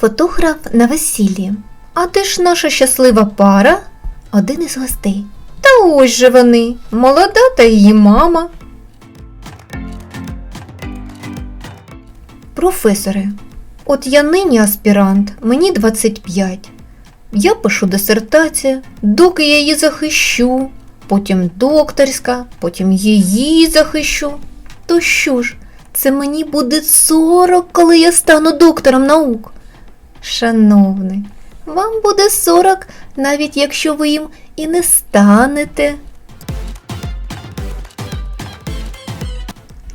Фотограф на весіллі. А де ж наша щаслива пара? Один із гостей. Та ось же вони, молода та її мама. Професоре, от я нині аспірант, мені 25. Я пишу дисертацію, доки я її захищу, потім докторська, потім її захищу. То що ж, це мені буде 40, коли я стану доктором наук. Шановний, вам буде 40, навіть якщо ви їм і не станете.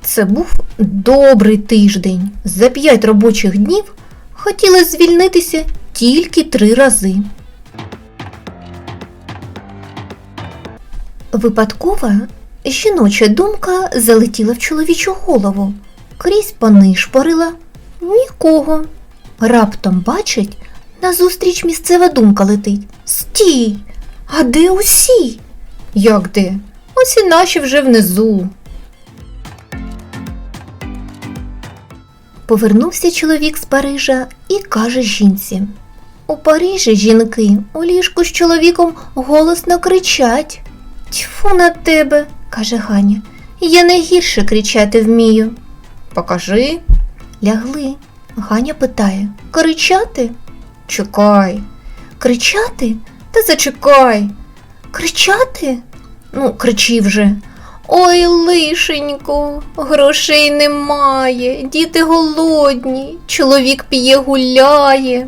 Це був добрий тиждень. За п'ять робочих днів хотіла звільнитися тільки три рази. Випадкова жіноча думка залетіла в чоловічу голову. Крізь понишпорила нікого. Раптом бачить, назустріч місцева думка летить. Стій! А де усі? Як де? Ось і наші вже внизу. Повернувся чоловік з Парижа і каже жінці. У Парижі жінки у ліжку з чоловіком голосно кричать. Тьфу на тебе, каже Ганя. Я не гірше кричати вмію. Покажи. Лягли. Ганя питає Кричати? Чекай. Кричати? Та зачекай. Кричати? Ну, кричи вже. Ой, лишенько, грошей немає, діти голодні, чоловік п'є гуляє.